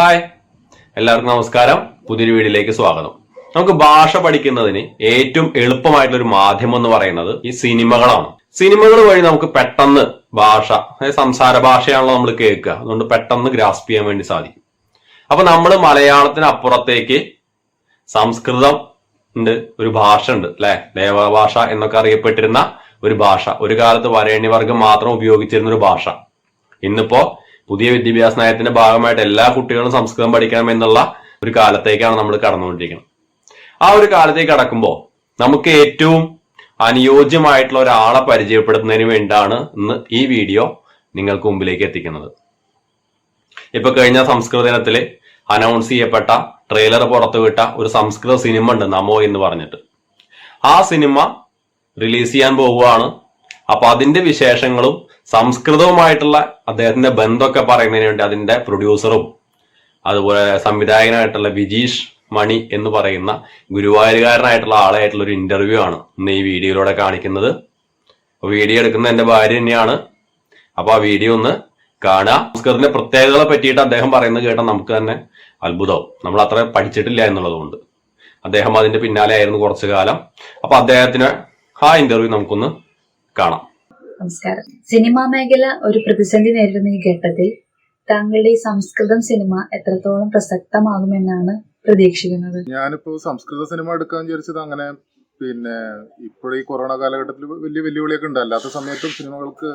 Hi. എല്ലാവർക്കും നമസ്കാരം. പുതിയൊരു വീഡിയോയിലേക്ക് സ്വാഗതം. നമുക്ക് ഭാഷ പഠിക്കുന്നതിന് ഏറ്റവും എളുപ്പമായിട്ടുള്ള ഒരു മാധ്യമം എന്ന് പറയുന്നത് ഈ സിനിമകളാണ്. സിനിമകൾ വഴി നമുക്ക് പെട്ടെന്ന് ഭാഷ അതായത് സംസാര ഭാഷയാണല്ലോ നമ്മൾ കേൾക്കുക. അതുകൊണ്ട് പെട്ടെന്ന് ഗ്രാസ്പ് ചെയ്യാൻ വേണ്ടി സാധിക്കും. അപ്പൊ നമ്മൾ മലയാളത്തിന് അപ്പുറത്തേക്ക് സംസ്കൃതം ഉണ്ട് ഒരു ഭാഷ ഉണ്ട് അല്ലെ? ദേവഭാഷ എന്നൊക്കെ അറിയപ്പെട്ടിരുന്ന ഒരു ഭാഷ. ഒരു കാലത്ത് വരേണ്യവർഗം മാത്രം ഉപയോഗിച്ചിരുന്ന ഒരു ഭാഷ. ഇന്നിപ്പോ പുതിയ വിദ്യാഭ്യാസ നയത്തിന്റെ ഭാഗമായിട്ട് എല്ലാ കുട്ടികളും സംസ്കൃതം പഠിക്കണം എന്നുള്ള ഒരു കാലത്തേക്കാണ് നമ്മൾ കടന്നുകൊണ്ടിരിക്കുന്നത്. ആ ഒരു കാലത്തേക്ക് കടക്കുമ്പോൾ നമുക്ക് ഏറ്റവും അനുയോജ്യമായിട്ടുള്ള ഒരാളെ പരിചയപ്പെടുത്തുന്നതിന് വേണ്ടിയാണ് ഇന്ന് ഈ വീഡിയോ നിങ്ങൾക്ക് മുമ്പിലേക്ക് എത്തിക്കുന്നത്. ഇപ്പൊ കഴിഞ്ഞ സംസ്കൃത ദിനത്തിൽ അനൗൺസ് ചെയ്യപ്പെട്ട ട്രെയിലർ പുറത്തുവിട്ട ഒരു സംസ്കൃത സിനിമ ഉണ്ട് നമോ എന്ന് പറഞ്ഞിട്ട്. ആ സിനിമ റിലീസ് ചെയ്യാൻ പോവുകയാണ്. അപ്പൊ അതിന്റെ വിശേഷങ്ങളും സംസ്കൃതവുമായിട്ടുള്ള അദ്ദേഹത്തിന്റെ ബന്ധമൊക്കെ പറയുന്നതിന് വേണ്ടി അതിന്റെ പ്രൊഡ്യൂസറും അതുപോലെ സംവിധായകനായിട്ടുള്ള വിജീഷ് മണി എന്ന് പറയുന്ന ഗുരുവായൂരുകാരനായിട്ടുള്ള ആളായിട്ടുള്ള ഒരു ഇന്റർവ്യൂ ആണ് ഇന്ന് ഈ വീഡിയോയിലൂടെ കാണിക്കുന്നത്. വീഡിയോ എടുക്കുന്ന എന്റെ ഭാര്യ തന്നെയാണ്. അപ്പൊ ആ വീഡിയോ ഒന്ന് കാണുക. സംസ്കൃതത്തിന്റെ പ്രത്യേകതകളെ പറ്റിയിട്ട് അദ്ദേഹം പറയുന്നത് കേട്ടാൽ നമുക്ക് തന്നെ അത്ഭുതവും നമ്മൾ അത്ര പഠിച്ചിട്ടില്ല എന്നുള്ളതുകൊണ്ട്. അദ്ദേഹം അതിന്റെ പിന്നാലെ ആയിരുന്നു കുറച്ചു കാലം. അപ്പൊ അദ്ദേഹത്തിന് ആ ഇന്റർവ്യൂ നമുക്കൊന്ന് കാണാം. നമസ്കാരം. സിനിമാ മേഖല ഒരു പ്രതിസന്ധി നേരിടുന്ന ഈ ഘട്ടത്തിൽ താങ്കളുടെ ഈ സംസ്കൃതം സിനിമ എത്രത്തോളം പ്രസക്തമാകുമെന്നാണ് പ്രതീക്ഷിക്കുന്നത്? ഞാനിപ്പോ സംസ്കൃത സിനിമ എടുക്കാൻ വിചാരിച്ചത് അങ്ങനെ പിന്നെ ഇപ്പോഴീ കൊറോണ കാലഘട്ടത്തിൽ വലിയ വെല്ലുവിളിയൊക്കെ ഉണ്ട്. അല്ലാത്ത സമയത്തും സിനിമകൾക്ക്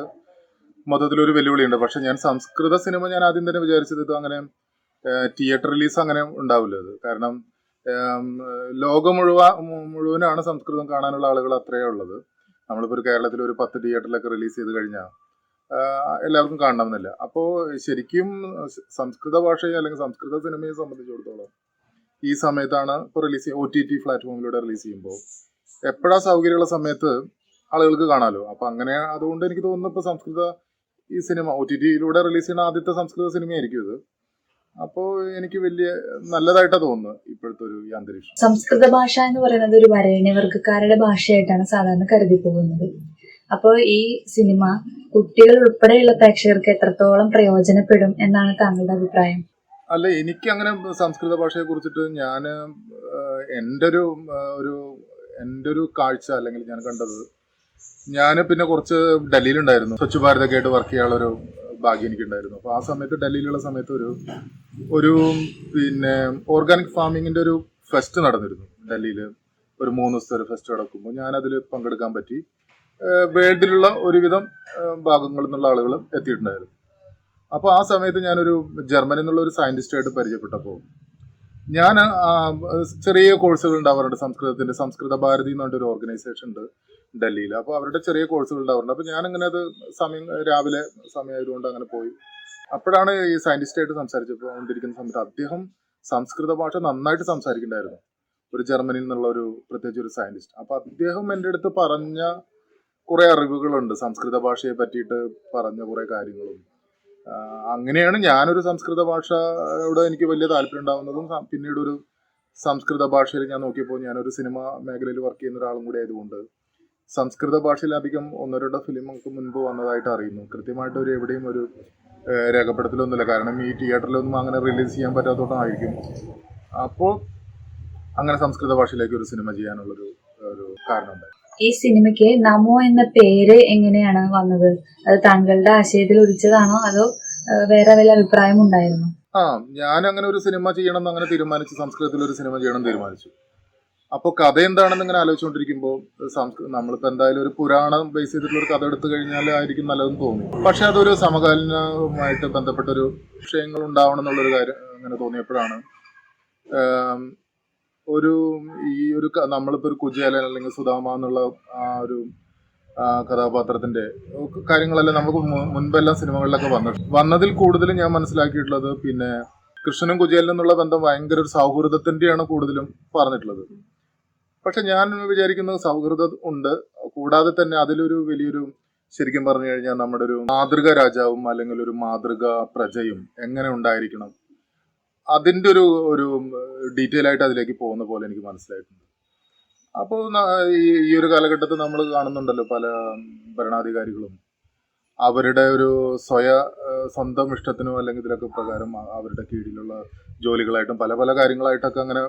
മൊത്തത്തിലൊരു വെല്ലുവിളിയുണ്ട്. പക്ഷെ ഞാൻ സംസ്കൃത സിനിമ ഞാൻ ആദ്യം തന്നെ വിചാരിച്ചത് ഇത് അങ്ങനെ തിയേറ്റർ റിലീസ് അങ്ങനെ ഉണ്ടാവില്ല അത്. കാരണം ലോകം മുഴുവൻ മുഴുവനാണ് സംസ്കൃതം കാണാനുള്ള ആളുകൾ അത്രയേ ഉള്ളത്. നമ്മളിപ്പോൾ ഒരു കേരളത്തിൽ ഒരു പത്ത് തിയേറ്ററിലൊക്കെ റിലീസ് ചെയ്ത് കഴിഞ്ഞാൽ എല്ലാവർക്കും കാണണമെന്നില്ല. അപ്പോൾ ശരിക്കും സംസ്കൃത ഭാഷയെ അല്ലെങ്കിൽ സംസ്കൃത സിനിമയെ സംബന്ധിച്ചിടത്തോളം ഈ സമയത്താണ് ഇപ്പോൾ റിലീസ് ചെയ്യുക ഒ ടി ടി പ്ലാറ്റ്ഫോമിലൂടെ റിലീസ് ചെയ്യുമ്പോൾ എപ്പോഴാ സൗകര്യമുള്ള സമയത്ത് ആളുകൾക്ക് കാണാമല്ലോ അപ്പൊ അങ്ങനെ അതുകൊണ്ട് എനിക്ക് തോന്നുന്നു ഇപ്പോൾ സംസ്കൃത ഈ സിനിമ ഒ ടി ടിയിലൂടെ റിലീസ് ചെയ്യുന്ന ആദ്യത്തെ സംസ്കൃത സിനിമയായിരിക്കും ഇത്. അപ്പോൾ എനിക്ക് വലിയ നല്ലതായിട്ട് തോന്നുന്നത് ഇപ്പോഴത്തെ ഒരു അന്തരീക്ഷം. സംസ്കൃത ഭാഷ എന്ന് പറയുന്നത് ഒരു വരേണ്യവർഗക്കാരുടെ ഭാഷയായിട്ടാണ് സാധാരണ കരുതി പോകുന്നത് അപ്പോൾ ഈ സിനിമ കുട്ടികൾ ഉൾപ്പെടെയുള്ള പ്രേക്ഷകർക്ക് എത്രത്തോളം പ്രയോജനപ്പെടും എന്നാണ് താങ്കളുടെ അഭിപ്രായം? അല്ല എനിക്ക് അങ്ങനെ സംസ്കൃത ഭാഷയെ കുറിച്ചിട്ട് ഞാൻ എന്റെ ഒരു ഒരു എന്റെ ഒരു കാഴ്ച അല്ലെങ്കിൽ ഞാൻ കണ്ടത് ഞാൻ പിന്നെ കുറച്ച് ഡൽഹിയിലുണ്ടായിരുന്നു. സ്വച്ഛ് ഭാരതൊക്കെ ആയിട്ട് വർക്ക് ചെയ്യാനുള്ള ഒരു ഭാഗ്യം എനിക്കുണ്ടായിരുന്നു. അപ്പോൾ ആ സമയത്ത് ഡൽഹിയിലുള്ള സമയത്ത് ഒരു ഒരു പിന്നെ ഓർഗാനിക് ഫാമിങ്ങിന്റെ ഒരു ഫെസ്റ്റ് നടന്നിരുന്നു. ഡൽഹിയിൽ ഒരു മൂന്ന് ദിവസത്തെ ഒരു ഫെസ്റ്റ് നടക്കുമ്പോൾ ഞാനതിൽ പങ്കെടുക്കാൻ പറ്റി. വേൾഡിലുള്ള ഒരുവിധം ഭാഗങ്ങളിൽ നിന്നുള്ള ആളുകൾ എത്തിയിട്ടുണ്ടായിരുന്നു. അപ്പോൾ ആ സമയത്ത് ഞാനൊരു ജർമ്മനിൽ നിന്നുള്ള ഒരു സയന്റിസ്റ്റായിട്ട് പരിചയപ്പെട്ടപ്പോൾ ഞാൻ ചെറിയ കോഴ്സുകൾ അവരുടെ സംസ്കൃതത്തിന്റെ. സംസ്കൃത ഭാരതി എന്ന് പറഞ്ഞൊരു ഓർഗനൈസേഷൻ ഉണ്ട് ഡൽഹിയിൽ. അപ്പോൾ അവരുടെ ചെറിയ കോഴ്സുകൾ ഉണ്ടാവാറുണ്ട് അപ്പോൾ ഞാൻ അത് സമയം രാവിലെ സമയമായതുകൊണ്ട് അങ്ങനെ പോയി. അപ്പോഴാണ് ഈ സയന്റിസ്റ്റായിട്ട് സംസാരിച്ചപ്പോൾ കൊണ്ടിരിക്കുന്ന സമയത്ത് അദ്ദേഹം സംസ്കൃത ഭാഷ നന്നായിട്ട് സംസാരിക്കുന്നുണ്ടായിരുന്നു. ഒരു ജർമ്മനിയിൽ നിന്നുള്ള ഒരു പ്രത്യേകിച്ച് ഒരു സയന്റിസ്റ്റ് അപ്പൊ അദ്ദേഹം എന്റെ അടുത്ത് പറഞ്ഞ കുറെ അറിവുകളുണ്ട്. സംസ്കൃത ഭാഷയെ പറ്റിയിട്ട് പറഞ്ഞ കുറെ കാര്യങ്ങളും. അങ്ങനെയാണ് ഞാനൊരു സംസ്കൃത ഭാഷയോട് എനിക്ക് വലിയ താല്പര്യം ഉണ്ടാവുന്നതും പിന്നീട് ഒരു സംസ്കൃത ഭാഷയിൽ ഞാൻ നോക്കിയപ്പോൾ ഞാനൊരു സിനിമ മേഖലയിൽ വർക്ക് ചെയ്യുന്ന ഒരാളും കൂടി ആയതുകൊണ്ട് സംസ്കൃത ഭാഷയിൽ അധികം ഒന്നോ രണ്ടോ ഫിലിമൊക്കെ മുൻപ് വന്നതായിട്ട് അറിയുന്നു. കൃത്യമായിട്ട് ഒരു എവിടെയും ഒരു രേഖപ്പെടുത്തലൊന്നുമില്ല. കാരണം ഈ തിയേറ്ററിലൊന്നും അങ്ങനെ റിലീസ് ചെയ്യാൻ പറ്റാത്തതുകൊണ്ടായിരിക്കും. അപ്പോൾ അങ്ങനെ സംസ്കൃത ഭാഷയിലേക്ക് ഒരു സിനിമ ചെയ്യാനുള്ളൊരു ഒരു കാരണമുണ്ട് ഈ സിനിമയ്ക്ക് നമോ എന്ന പേര് എങ്ങനെയാണ് വന്നത്? അത് താങ്കളുടെ ആശയത്തിൽ ഉദിച്ചതാണോ? അതോ വേറെ വല്ല അഭിപ്രായം ഉണ്ടായിരുന്നു? ആ ഞാൻ അങ്ങനെ ഒരു സിനിമ ചെയ്യണം എന്ന് അങ്ങനെ തീരുമാനിച്ചു സംസ്കൃതത്തിൽ ഒരു സിനിമ ചെയ്യണം തീരുമാനിച്ചു. അപ്പോൾ കഥ എന്താണെന്ന് ഇങ്ങനെ ആലോചിച്ചുകൊണ്ടിരിക്കുമ്പോൾ സംസ്കൃതം നമ്മളിപ്പോൾ എന്തായാലും ഒരു പുരാണം ബേസ് ചെയ്തിട്ടുള്ള ഒരു കഥ എടുത്തു കഴിഞ്ഞാൽ ആയിരിക്കും നല്ലതെന്ന് തോന്നി. പക്ഷെ അതൊരു സമകാലീനവുമായിട്ട് ബന്ധപ്പെട്ട ഒരു വിഷയങ്ങൾ ഉണ്ടാവണം എന്നുള്ളൊരു കാര്യം അങ്ങനെ തോന്നിയപ്പോഴാണ് ഒരു ഈ ഒരു നമ്മളിപ്പോൾ ഒരു കുജേലൻ അല്ലെങ്കിൽ സുധാമ എന്നുള്ള ആ ഒരു കഥാപാത്രത്തിന്റെ കാര്യങ്ങളെല്ലാം നമുക്ക് മുൻപെല്ലാം സിനിമകളിലൊക്കെ വന്നു വന്നതിൽ കൂടുതലും ഞാൻ മനസ്സിലാക്കിയിട്ടുള്ളത് പിന്നെ കൃഷ്ണനും കുജേലനും എന്നുള്ള ബന്ധം ഭയങ്കര ഒരു സൗഹൃദത്തിന്റെയാണ് കൂടുതലും പറഞ്ഞിട്ടുള്ളത്. പക്ഷെ ഞാൻ വിചാരിക്കുന്നത് സൗഹൃദം ഉണ്ട്. കൂടാതെ തന്നെ അതിലൊരു വലിയൊരു ശരിക്കും പറഞ്ഞു കഴിഞ്ഞാൽ നമ്മുടെ ഒരു മാതൃക രാജാവും അല്ലെങ്കിൽ ഒരു മാതൃക പ്രജയും എങ്ങനെ ഉണ്ടായിരിക്കണം അതിന്റെ ഒരു ഒരു ഡീറ്റെയിൽ ആയിട്ട് അതിലേക്ക് പോകുന്ന പോലെ എനിക്ക് മനസ്സിലായിട്ടുണ്ട്. അപ്പോൾ ഈ ഒരു കാലഘട്ടത്തിൽ നമ്മൾ കാണുന്നുണ്ടല്ലോ പല ഭരണാധികാരികളും. അവരുടെ ഒരു സ്വയ സ്വന്തം ഇഷ്ടത്തിനോ അല്ലെങ്കിൽ ഇതിലൊക്കെ പ്രകാരം അവരുടെ കീഴിലുള്ള ജോലികളായിട്ടും പല പല കാര്യങ്ങളായിട്ടൊക്കെ അങ്ങനെ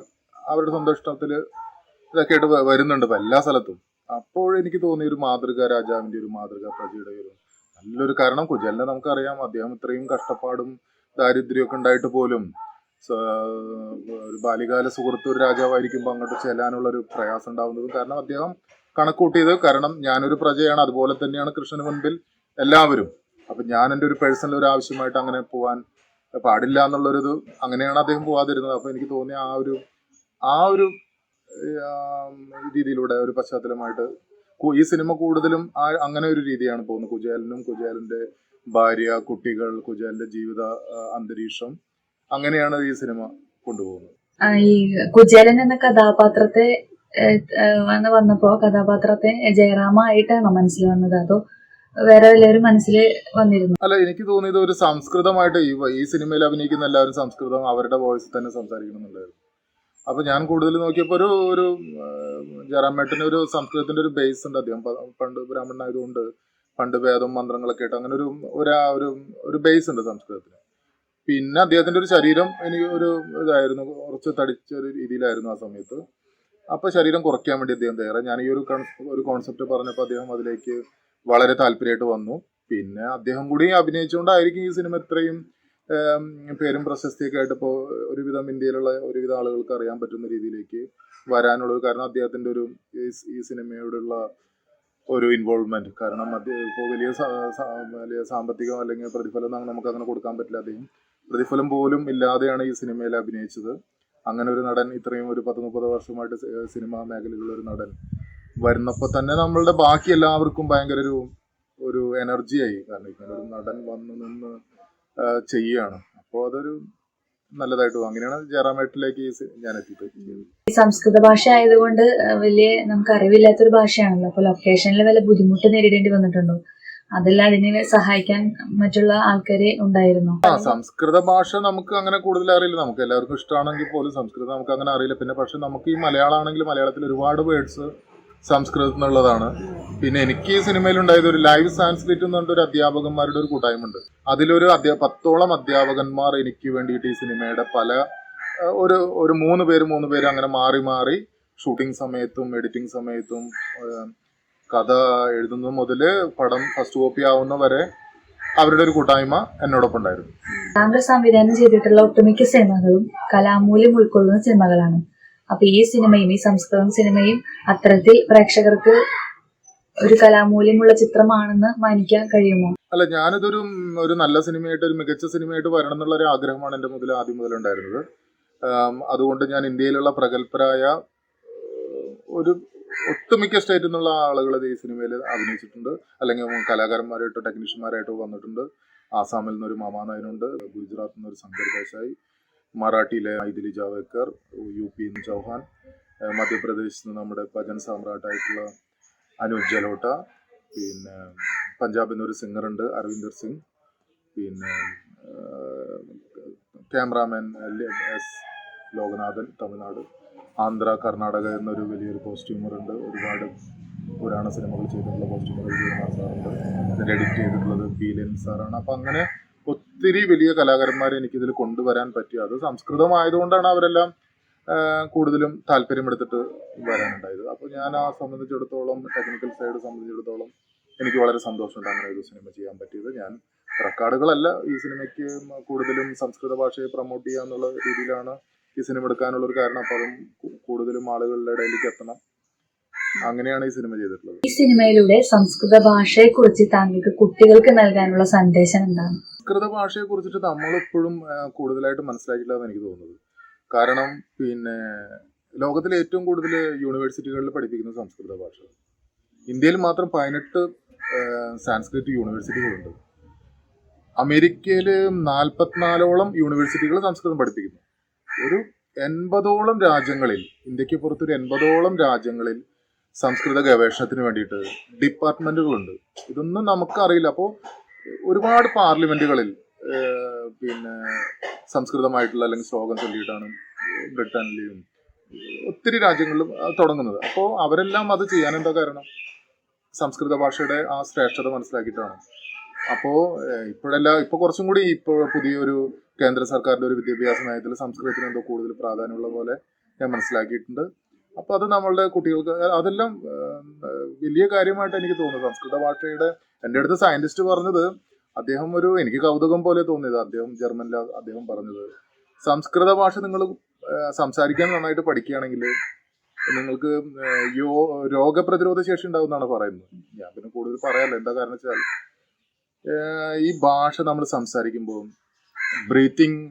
അവരുടെ സ്വന്തം ഇഷ്ടത്തിൽ ഇതൊക്കെ ആയിട്ട് വരുന്നുണ്ട് ഇപ്പം എല്ലാ സ്ഥലത്തും. അപ്പോൾ എനിക്ക് തോന്നിയ ഒരു മാതൃക രാജാവിന്റെ ഒരു മാതൃക പ്രജയുടെ ഒരു നല്ലൊരു കാരണം കുജലിനെ നമുക്കറിയാം. അദ്ദേഹം ഇത്രയും കഷ്ടപ്പാടും ദാരിദ്ര്യമൊക്കെ ഉണ്ടായിട്ട് പോലും ഒരു ബാല്യകാല സുഹൃത്ത് ഒരു രാജാവായിരിക്കുമ്പോൾ അങ്ങോട്ട് ചെല്ലാനുള്ള ഒരു പ്രയാസം ഉണ്ടാവുന്നതും കാരണം അദ്ദേഹം കണക്കൂട്ടിയത് കാരണം ഞാനൊരു പ്രജയാണ് അതുപോലെ തന്നെയാണ് കൃഷ്ണന് മുൻപിൽ എല്ലാവരും. അപ്പം ഞാൻ എന്റെ ഒരു പേഴ്സണൽ ഒരു ആവശ്യമായിട്ട് അങ്ങനെ പോവാൻ പാടില്ല എന്നുള്ളൊരു ഇത് അങ്ങനെയാണ് അദ്ദേഹം പോവാതിരുന്നത്. അപ്പോൾ എനിക്ക് തോന്നിയ ആ ഒരു ആ ഒരു രീതിയിലൂടെ ഒരു പശ്ചാത്തലമായിട്ട് ഈ സിനിമ കൂടുതലും ആ അങ്ങനെ ഒരു രീതിയാണ് പോകുന്നത്. കുജേലനും കുജേലന്റെ ഭാര്യ കുട്ടികൾ കുജേലന്റെ ജീവിത അന്തരീക്ഷം. അങ്ങനെയാണ് ഈ സിനിമ കൊണ്ടുപോകുന്നത്. ഈ കുചേലൻ എന്ന കഥാപാത്രത്തെ വന്ന് വന്നപ്പോ കഥാപാത്രത്തെ ജയറാമായിട്ടാണോ മനസ്സിൽ വന്നത്. അതോ വേറെ വല്ലവരും മനസ്സിൽ വന്നിരുന്നു? അല്ല എനിക്ക് തോന്നിയത് ഒരു സംസ്കൃതമായിട്ട് ഈ സിനിമയിൽ അഭിനയിക്കുന്ന എല്ലാവരും സംസ്കൃതം അവരുടെ വോയിസിൽ തന്നെ സംസാരിക്കണമെന്നുണ്ടായിരുന്നു. അപ്പൊ ഞാൻ കൂടുതൽ നോക്കിയപ്പോൾ ഒരു ഒരു ജയറാമേട്ടന് ഒരു സംസ്കൃതത്തിന്റെ ഒരു ബേസ് ഉണ്ട്. അദ്ദേഹം പണ്ട് ബ്രാഹ്മണനായതുകൊണ്ട് പണ്ട് വേദം മന്ത്രങ്ങളൊക്കെ ആയിട്ട് അങ്ങനെ ഒരു ഒരു ബേസ് ഉണ്ട് സംസ്കൃതത്തിന്. പിന്നെ അദ്ദേഹത്തിന്റെ ഒരു ശരീരം എനിക്ക് ഒരു ഇതായിരുന്നു. കുറച്ച് തടിച്ച ഒരു രീതിയിലായിരുന്നു ആ സമയത്ത്. അപ്പൊ ശരീരം കുറയ്ക്കാൻ വേണ്ടി അദ്ദേഹം തയ്യാറായി. ഞാൻ ഈ ഒരു ഒരു കോൺസെപ്റ്റ് പറഞ്ഞപ്പോൾ അദ്ദേഹം അതിലേക്ക് വളരെ താല്പര്യമായിട്ട് വന്നു. പിന്നെ അദ്ദേഹം കൂടി അഭിനയിച്ചുകൊണ്ടായിരിക്കും ഈ സിനിമ ഇത്രയും പേരും പ്രശസ്തിയൊക്കെ ആയിട്ട് ഇപ്പോൾ ഒരുവിധം ഇന്ത്യയിലുള്ള ഒരുവിധം ആളുകൾക്ക് അറിയാൻ പറ്റുന്ന രീതിയിലേക്ക് വരാനുള്ളത് കാരണം അദ്ദേഹത്തിന്റെ ഒരു ഈ സിനിമയോടുള്ള ഒരു ഇൻവോൾവ്മെന്റ് കാരണം അദ്ദേഹം ഇപ്പോൾ വലിയ വലിയ സാമ്പത്തികം അല്ലെങ്കിൽ പ്രതിഫലം നമുക്ക് അങ്ങനെ കൊടുക്കാൻ പറ്റില്ല. അദ്ദേഹം പ്രതിഫലം പോലും ഇല്ലാതെയാണ് ഈ സിനിമയിൽ അഭിനയിച്ചത്. അങ്ങനെ ഒരു നടൻ ഇത്രയും ഒരു പത്ത് മുപ്പത് വർഷമായിട്ട് സിനിമാ മേഖലയിലുള്ള ഒരു നടൻ വരുന്നപ്പോൾ തന്നെ നമ്മളുടെ ബാക്കി എല്ലാവർക്കും ഭയങ്കര ഒരു ഒരു എനർജിയായി. കാരണം ഇങ്ങനെ ഒരു നടൻ വന്നു നിന്ന് ചെയ്യാണ്. അപ്പോൾ അതൊരു നല്ലതായിട്ട്. അങ്ങനെയാണ് ജയറാമേട്ടിലേക്ക് ഞാൻ എത്തിയിട്ട് ഈ സംസ്കൃത ഭാഷ ആയതുകൊണ്ട് വലിയ നമുക്ക് അറിവില്ലാത്തൊരു ഭാഷയാണല്ലോ. അപ്പൊ ലൊക്കേഷനിൽ വല്ല ബുദ്ധിമുട്ട് നേരിടേണ്ടി വന്നിട്ടുണ്ടോ? അതെല്ലാം അതിനെ സഹായിക്കാൻ മറ്റുള്ള ആൾക്കാരെ ഉണ്ടായിരുന്നു. ആ സംസ്കൃത ഭാഷ നമുക്ക് അങ്ങനെ കൂടുതൽ അറിയില്ല. നമുക്ക് എല്ലാവർക്കും ഇഷ്ടമാണെങ്കിൽ പോലും സംസ്കൃതം നമുക്ക് അങ്ങനെ അറിയില്ല. പിന്നെ പക്ഷെ നമുക്ക് ഈ മലയാളമാണെങ്കിൽ മലയാളത്തിൽ ഒരുപാട് വേർഡ്സ് സംസ്കൃതത്തിൽ നിന്നുള്ളതാണ്. പിന്നെ എനിക്ക് ഈ സിനിമയിൽ ഉണ്ടായത് ഒരു ലൈവ് സാൻസ്ക്രിറ്റ് എന്ന് പറഞ്ഞിട്ട് ഒരു അധ്യാപകന്മാരുടെ ഒരു കൂട്ടായ്മ ഉണ്ട് അതിലൊരു അധ്യാ പത്തോളം അധ്യാപകന്മാർ എനിക്ക് വേണ്ടിയിട്ട് ഈ സിനിമയുടെ പല ഒരു ഒരു മൂന്ന് പേര് മൂന്ന് പേര് അങ്ങനെ മാറി മാറി ഷൂട്ടിംഗ് സമയത്തും എഡിറ്റിംഗ് സമയത്തും കഥ എഴുതുന്നത് മുതൽ പടം ഫസ്റ്റ് കോപ്പി ആവുന്ന വരെ അവരുടെ ഒരു കൂട്ടായ്മ എന്നോടൊപ്പം ഉണ്ടായിരുന്നു. താങ്കൾ സംവിധാനം ചെയ്തിട്ടുള്ള ഒട്ടുമിക്ക സിനിമകളും കലാമൂല്യം ഉൾക്കൊള്ളുന്ന സിനിമകളാണ്. അപ്പൊ ഈ സിനിമയും ഈ സംസ്കൃതം സിനിമയും അത്തരത്തിൽ പ്രേക്ഷകർക്ക് ഒരു കലാമൂല്യമുള്ള ചിത്രമാണെന്ന് മാനിക്കാൻ കഴിയുമോ? അല്ല ഞാനിതൊരു ഒരു നല്ല സിനിമയായിട്ട് ഒരു മികച്ച സിനിമയായിട്ട് വരണം എന്നുള്ള ഒരു ആഗ്രഹമാണ് എന്റെ മുതൽ ആദ്യം മുതൽ ഉണ്ടായിരുന്നത്. അതുകൊണ്ട് ഞാൻ ഇന്ത്യയിലുള്ള പ്രഗത്ഭരായ ഒരു ഒട്ടുമിക്ക സ്റ്റേറ്റിൽ നിന്നുള്ള ആളുകൾ ഈ സിനിമയിൽ അഭിനയിച്ചിട്ടുണ്ട്. അല്ലെങ്കിൽ കലാകാരന്മാരായിട്ടോ ടെക്നീഷ്യന്മാരായിട്ടോ വന്നിട്ടുണ്ട്. ആസാമിൽ നിന്നൊരു മാമാനായനുണ്ട് ഗുജറാത്തിൽ നിന്നൊരു ശങ്കർ ദേശായി. മറാഠിയിലെ ഐദിലി ജാവേക്കർ യു പി നിന്ന് ചൗഹാൻ. മധ്യപ്രദേശിൽ നിന്ന് നമ്മുടെ ഭജൻ സാമ്രാട്ടായിട്ടുള്ള അനൂപ് ജലോട്ട. പിന്നെ പഞ്ചാബിൽ നിന്നൊരു സിംഗറുണ്ട് അരവിന്ദർ സിംഗ്. പിന്നെ ക്യാമറാമാൻ എസ് ലോകനാഥൻ തമിഴ്നാട്. ആന്ധ്ര കർണാടക എന്നൊരു വലിയൊരു കോസ്റ്റ്യൂമർ ഉണ്ട്. ഒരുപാട് പുരാണ സിനിമകൾ ചെയ്തിട്ടുള്ള കോസ്റ്റ്യൂമർ സാറുണ്ട് അതിന്റെ എഡിറ്റ് ചെയ്തിട്ടുള്ളത് ബീലൻ സാറാണ്. അപ്പം അങ്ങനെ ഒത്തിരി വലിയ കലാകാരന്മാരെ എനിക്കിതിൽ കൊണ്ടുവരാൻ പറ്റി. അത് സംസ്കൃതമായതുകൊണ്ടാണ് അവരെല്ലാം കൂടുതലും താല്പര്യമെടുത്തിട്ട് വരാനുണ്ടായത്. അപ്പോൾ ഞാൻ ആ സംബന്ധിച്ചിടത്തോളം ടെക്നിക്കൽ സൈഡ് സംബന്ധിച്ചിടത്തോളം എനിക്ക് വളരെ സന്തോഷമുണ്ട് അങ്ങനെ ഒരു സിനിമ ചെയ്യാൻ പറ്റിയത്. ഞാൻ റെക്കോർഡുകളല്ല ഈ സിനിമയ്ക്ക് കൂടുതലും സംസ്കൃത ഭാഷയെ പ്രൊമോട്ട് ചെയ്യുക എന്നുള്ള രീതിയിലാണ് ഈ സിനിമ എടുക്കാനുള്ള ഒരു കാരണം അപ്പം കൂടുതലും ആളുകളുടെ ഇടയിലേക്ക് എത്തണം. അങ്ങനെയാണ് ഈ സിനിമ ചെയ്തിട്ടുള്ളത്. ഈ സിനിമയിലൂടെ സംസ്കൃത ഭാഷയെ കുറിച്ച് താങ്കൾക്ക് കുട്ടികൾക്ക് നൽകാനുള്ള സന്ദേശം എന്താണ്? സംസ്കൃത ഭാഷയെ കുറിച്ചിട്ട് നമ്മളിപ്പോഴും കൂടുതലായിട്ട് മനസ്സിലാക്കിയിട്ടില്ല എന്ന് എനിക്ക് തോന്നുന്നത്. കാരണം പിന്നെ ലോകത്തിലെ ഏറ്റവും കൂടുതൽ യൂണിവേഴ്സിറ്റികളിൽ പഠിപ്പിക്കുന്ന സംസ്കൃത ഭാഷ. ഇന്ത്യയിൽ മാത്രം പതിനെട്ട് സാൻസ്ക്രിറ്റ് യൂണിവേഴ്സിറ്റികളുണ്ട്. അമേരിക്കയിൽ നാൽപ്പത്തിനാലോളം യൂണിവേഴ്സിറ്റികൾ സംസ്കൃതം പഠിപ്പിക്കുന്നു. ഒരു എൺപതോളം രാജ്യങ്ങളിൽ ഇന്ത്യയ്ക്ക് പുറത്തൊരു എൺപതോളം രാജ്യങ്ങളിൽ സംസ്കൃത ഗവേഷണത്തിന് വേണ്ടിയിട്ട് ഡിപ്പാർട്ട്മെന്റുകളുണ്ട്. ഇതൊന്നും നമുക്കറിയില്ല. അപ്പോൾ ഒരുപാട് പാർലമെന്റുകളിൽ പിന്നെ സംസ്കൃതമായിട്ടുള്ള അല്ലെങ്കിൽ ശ്ലോകം ചൊല്ലിയിട്ടാണ് ബ്രിട്ടനിലെയും ഒത്തിരി രാജ്യങ്ങളിലും തുടങ്ങുന്നത്. അപ്പോൾ അവരെല്ലാം അത് ചെയ്യാൻ എന്താ കാരണം? സംസ്കൃത ഭാഷയുടെ ആ ശ്രേഷ്ഠത മനസ്സിലാക്കിയിട്ടാണ്. അപ്പോ ഇപ്പോഴെല്ലാം ഇപ്പൊ കുറച്ചും കൂടി ഇപ്പോ പുതിയൊരു കേന്ദ്ര സർക്കാരിന്റെ ഒരു വിദ്യാഭ്യാസ നയത്തിൽ സംസ്കൃതത്തിന് എന്തോ കൂടുതൽ പ്രാധാന്യമുള്ള പോലെ ഞാൻ മനസ്സിലാക്കിയിട്ടുണ്ട്. അപ്പൊ അത് നമ്മളുടെ കുട്ടികൾക്ക് അതെല്ലാം വലിയ കാര്യമായിട്ട് എനിക്ക് തോന്നുന്നു. സംസ്കൃത ഭാഷയുടെ എന്റെ അടുത്ത് സയന്റിസ്റ്റ് പറഞ്ഞത് അദ്ദേഹം ഒരു എനിക്ക് കൗതുകം പോലെ തോന്നിയത് അദ്ദേഹം ജർമ്മനിൽ അദ്ദേഹം പറഞ്ഞത്. സംസ്കൃത ഭാഷ നിങ്ങൾ സംസാരിക്കാൻ നന്നായിട്ട് പഠിക്കുകയാണെങ്കിൽ നിങ്ങൾക്ക് യോ രോഗപ്രതിരോധ ശേഷി ഉണ്ടാവും എന്നാണ് പറയുന്നത്. ഞാൻ പിന്നെ കൂടുതൽ പറയാമല്ലോ എന്താ കാരണം വെച്ചാൽ ഈ ഭാഷ നമ്മൾ സംസാരിക്കുമ്പോൾ ബ്രീത്തിങ്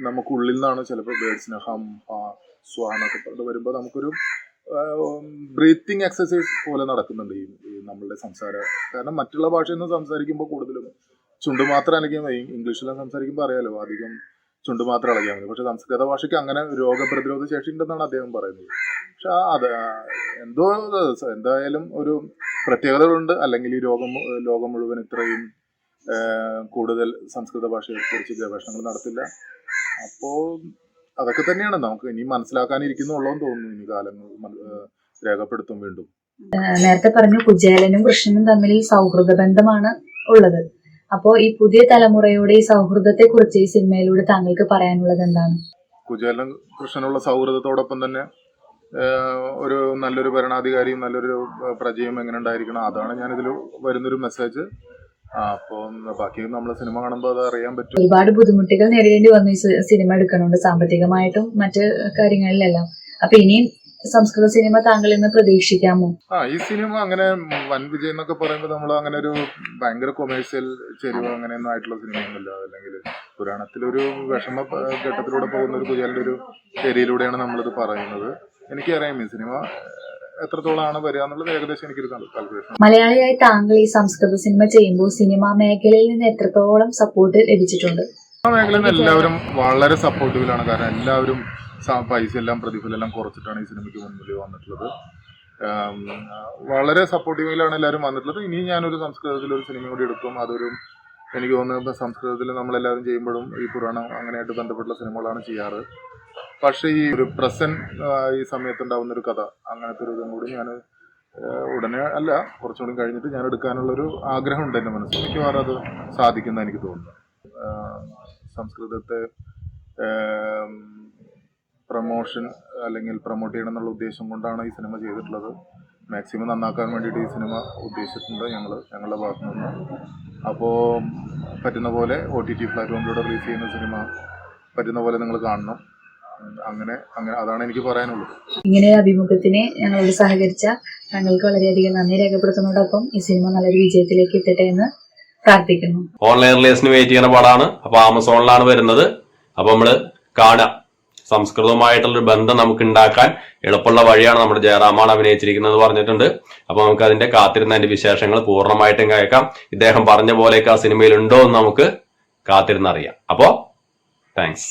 നമുക്കുള്ളിൽ നിന്നാണ് ചിലപ്പോൾ ബേഡ്സിന് ഹം ഹ സ്വാനൊക്കെ വരുമ്പോൾ നമുക്കൊരു ബ്രീത്തിങ് എക്സസൈസ് പോലെ നടക്കുന്നുണ്ട് ഈ നമ്മളുടെ സംസാരം. കാരണം മറ്റുള്ള ഭാഷയിൽ നിന്ന് സംസാരിക്കുമ്പോൾ കൂടുതലും ചുണ്ട് മാത്രം അല്ലെങ്കിൽ ഇംഗ്ലീഷിലും സംസാരിക്കുമ്പോൾ അറിയാലോ അധികം ചുണ്ട് മാത്രം ഇളകിയാൽ മതി. പക്ഷെ സംസ്കൃത ഭാഷയ്ക്ക് അങ്ങനെ രോഗപ്രതിരോധ ശേഷി ഉണ്ടെന്നാണ് അദ്ദേഹം പറയുന്നത്. പക്ഷെ അത് എന്തോ എന്തായാലും ഒരു പ്രത്യേകതകളുണ്ട്. അല്ലെങ്കിൽ ഈ രോഗം ലോകം മുഴുവൻ ഇത്രയും കൂടുതൽ സംസ്കൃത ഭാഷയെ കുറിച്ച് ഗവേഷണങ്ങൾ നടത്തില്ല. അപ്പോൾ അതൊക്കെ തന്നെയാണ്. നമുക്ക് ഇനി മനസ്സിലാക്കാനിരിക്കുന്നുള്ളതെന്ന് തോന്നുന്നു ഇനി കാലങ്ങൾ രേഖപ്പെടുത്തും വീണ്ടും. നേരത്തെ പറഞ്ഞു കുജേലനും കൃഷ്ണനും തമ്മിൽ സൗഹൃദ ബന്ധമാണ് ഉള്ളത്. അപ്പോ ഈ പുതിയ തലമുറയുടെ ഈ സൗഹൃദത്തെ കുറിച്ച് ഈ സിനിമയിലൂടെ താങ്കൾക്ക് പറയാനുള്ളത് എന്താണ്? കുചേലൻ കൃഷ്ണനുള്ള സൗഹൃദത്തോടൊപ്പം തന്നെ ഒരു നല്ലൊരു ഭരണാധികാരിയും നല്ലൊരു പ്രജയും എങ്ങനെ ഉണ്ടായിരിക്കണം അതാണ് ഞാൻ ഞാനിതിൽ വരുന്നൊരു മെസ്സേജ്. ബാക്കി നമ്മൾ സിനിമ കാണുമ്പോൾ അത് അറിയാൻ പറ്റും. ഒരുപാട് ബുദ്ധിമുട്ടുകൾ നേരിടേണ്ടി വന്നു ഈ സിനിമ എടുക്കണോണ്ട് സാമ്പത്തികമായിട്ടും മറ്റ് കാര്യങ്ങളിലെല്ലാം. അപ്പൊ ഇനിയും സംസ്കൃത സിനിമ താങ്കൾ ഇന്ന് പ്രതീക്ഷിക്കാമോ? ആ ഈ സിനിമ അങ്ങനെ വൻ വിജയം എന്നൊക്കെ പറയുമ്പോൾ നമ്മൾ അങ്ങനെ ഒരു ഭയങ്കര കൊമേഴ്സ്യൽ ചെരുവ് അങ്ങനെയൊന്നും ആയിട്ടുള്ള സിനിമയൊന്നുമില്ല. അല്ലെങ്കിൽ പുരാണത്തിലൊരു വിഷമ ഘട്ടത്തിലൂടെ പോകുന്ന ഒരു കുചേലിന്റെ ഒരു ഏരിയയിലൂടെയാണ് നമ്മളിത് പറയുന്നത്. എനിക്കറിയാം ഈ സിനിമ എത്രത്തോളാണ് വരിക എന്നുള്ളത് ഏകദേശം എനിക്കൊരു കാൽക്കുലേഷൻ മലയാളിയായി താങ്കൾ ഈ സംസ്കൃത സിനിമ ചെയ്യുമ്പോൾ സിനിമാ മേഖലയിൽ നിന്ന് എത്രത്തോളം സപ്പോർട്ട് ലഭിച്ചിട്ടുണ്ട്? മേഖലയിൽ നിന്ന് എല്ലാവരും വളരെ സപ്പോർട്ടീവിലാണ് കാരണം എല്ലാവരും പൈസ എല്ലാം പ്രതിഫലം എല്ലാം കുറച്ചിട്ടാണ് ഈ സിനിമയ്ക്ക് മുൻപിൽ വന്നിട്ടുള്ളത്. വളരെ സപ്പോർട്ടീവിലാണ് എല്ലാവരും വന്നിട്ടുള്ളത്. ഇനി ഞാനൊരു സംസ്കൃതത്തിൽ ഒരു സിനിമ കൂടി എടുക്കും. അതൊരു എനിക്ക് തോന്നുന്നത് സംസ്കൃതത്തിൽ നമ്മളെല്ലാവരും ചെയ്യുമ്പോഴും ഈ പുരാണം അങ്ങനെയായിട്ട് ബന്ധപ്പെട്ടുള്ള സിനിമകളാണ് ചെയ്യാറ്. പക്ഷേ ഈ ഒരു പ്രസന്റ് ഈ സമയത്തുണ്ടാവുന്ന ഒരു കഥ അങ്ങനത്തെ ഒരു ഇതും കൂടി ഞാൻ ഉടനെ അല്ല കുറച്ചുകൂടി കഴിഞ്ഞിട്ട് ഞാൻ എടുക്കാനുള്ളൊരു ആഗ്രഹമുണ്ട് എന്റെ മനസ്സിൽ. മിക്കവാറും അത് സാധിക്കുന്ന എനിക്ക് തോന്നുന്നു. സംസ്കൃതത്തെ പ്രമോഷൻ അല്ലെങ്കിൽ പ്രൊമോട്ട് ചെയ്യണം എന്നുള്ള ഉദ്ദേശം കൊണ്ടാണ് ഈ സിനിമ ചെയ്തിട്ടുള്ളത്. മാക്സിമം നന്നാക്കാൻ വേണ്ടിയിട്ട് ഈ സിനിമ ഉദ്ദേശിച്ചിട്ടുണ്ട് ഞങ്ങൾ ഞങ്ങളുടെ ഭാഗത്തു നിന്ന്. അപ്പോൾ പറ്റുന്ന പോലെ ഒ ടി ടി പ്ലാറ്റ്ഫോമിലൂടെ റിലീസ് ചെയ്യുന്ന സിനിമ പറ്റുന്ന പോലെ നിങ്ങൾ കാണണം. അങ്ങനെ അങ്ങനെ അതാണ് എനിക്ക് പറയാനുള്ളത്. ഇങ്ങനെ അഭിമുഖത്തിനെ ഞങ്ങളോട് സഹകരിച്ച താങ്കൾക്ക് വളരെയധികം നന്ദി രേഖപ്പെടുത്തുന്നതോടൊപ്പം ഈ സിനിമ നല്ലൊരു വിജയത്തിലേക്ക് എത്തട്ടെ എന്ന് പ്രാർത്ഥിക്കുന്നു. ഓൺലൈൻ റിലീസിന് വെയിറ്റ് ചെയ്യുന്ന പടമാണ് അപ്പൊ ആമസോണിലാണ് വരുന്നത്. അപ്പൊ നമ്മൾ കാണാം സംസ്കൃതവുമായിട്ടുള്ളൊരു ബന്ധം നമുക്ക് ഉണ്ടാക്കാൻ എളുപ്പമുള്ള വഴിയാണ് നമ്മുടെ ജയറാമാണ് അഭിനയിച്ചിരിക്കുന്നത് പറഞ്ഞിട്ടുണ്ട്. അപ്പൊ നമുക്ക് അതിന്റെ കാത്തിരുന്ന അതിന്റെ വിശേഷങ്ങൾ പൂർണമായിട്ടും കേൾക്കാം. ഇദ്ദേഹം പറഞ്ഞ പോലെയൊക്കെ ആ സിനിമയിൽ ഉണ്ടോ എന്ന് നമുക്ക് കാത്തിരുന്നറിയാം അപ്പോ താങ്ക്സ്